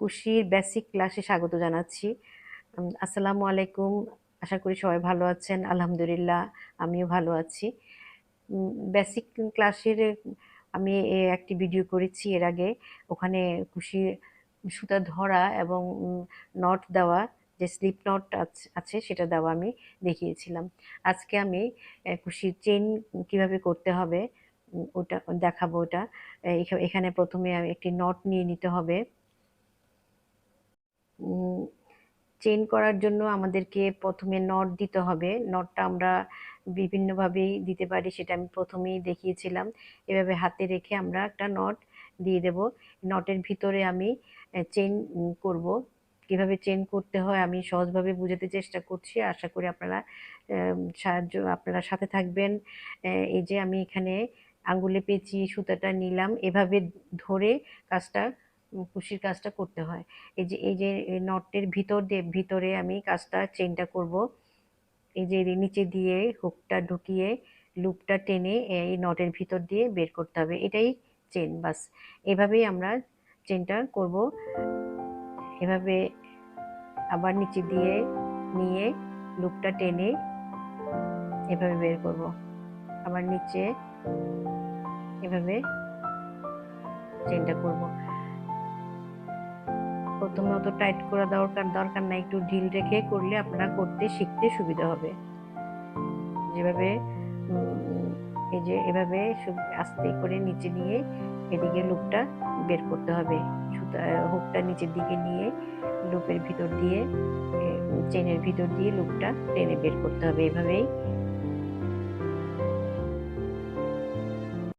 কুশির basic ক্লাসে স্বাগত জানাচ্ছি। আসসালামু আলাইকুম। আশা করি সবাই ভালো আছেন। আলহামদুলিল্লাহ, আমিও ভালো আছি। বেসিক ক্লাসের আমি একটি ভিডিও করেছি এর আগে। ওখানে কুশির সুতা ধরা এবং নট দেওয়া, যে স্লিপ নট আছে সেটা দেওয়া আমি দেখিয়েছিলাম। আজকে আমি কুশির চেন কীভাবে করতে হবে ওটা দেখাবো ওটা। এখা- এখানে প্রথমে আমি একটি নট নিয়ে নিতে হবে। চেন করার জন্য আমাদেরকে প্রথমে নট দিতে হবে। নটটা আমরা বিভিন্নভাবেই দিতে পারি, সেটা আমি প্রথমেই দেখিয়েছিলাম। এভাবে হাতে রেখে আমরা একটা নট দিয়ে দেব। নটের ভিতরে আমি চেন করব। কীভাবে চেন করতে হয় আমি সহজভাবে বোঝাতে চেষ্টা করছি। আশা করি আপনারা সাহায্য, আপনারা সাথে থাকবেন। এই যে আমি এখানে আঙ্গুলে পেঁচিয়ে সুতাটা নিলাম। এভাবে ধরে কাজটা কুশির কাজটা করতে হয়। এই যে এই যে নটের ভিতর দিয়ে, ভিতরে আমি কাজটা চেনটা করব। এই যে নিচে দিয়ে হুকটা ঢুকিয়ে, লুপটা টেনে এই নটের ভিতর দিয়ে বের করতে হবে। এটাই চেন বাস। এভাবেই আমরা চেনটা করব। এভাবে আবার নিচে দিয়ে নিয়ে, লুপটা টেনে এভাবে বের করব। আবার নিচে এভাবে চেনটা করব। প্রথমে অত টাইট করা দরকার দরকার নাই, একটু ঢিল রেখে করলে আপনারা করতে শিখতে সুবিধা হবে। যেভাবে এই যে এভাবে আস্তে করে নিচে নিয়ে এদিকে লুপটা বের করতে হবে। সুতা, হুকটা নিচের দিকে নিয়ে লুপের ভিতর দিয়ে চেনের ভিতর দিয়ে লুপটা টেনে বের করতে হবে। এভাবেই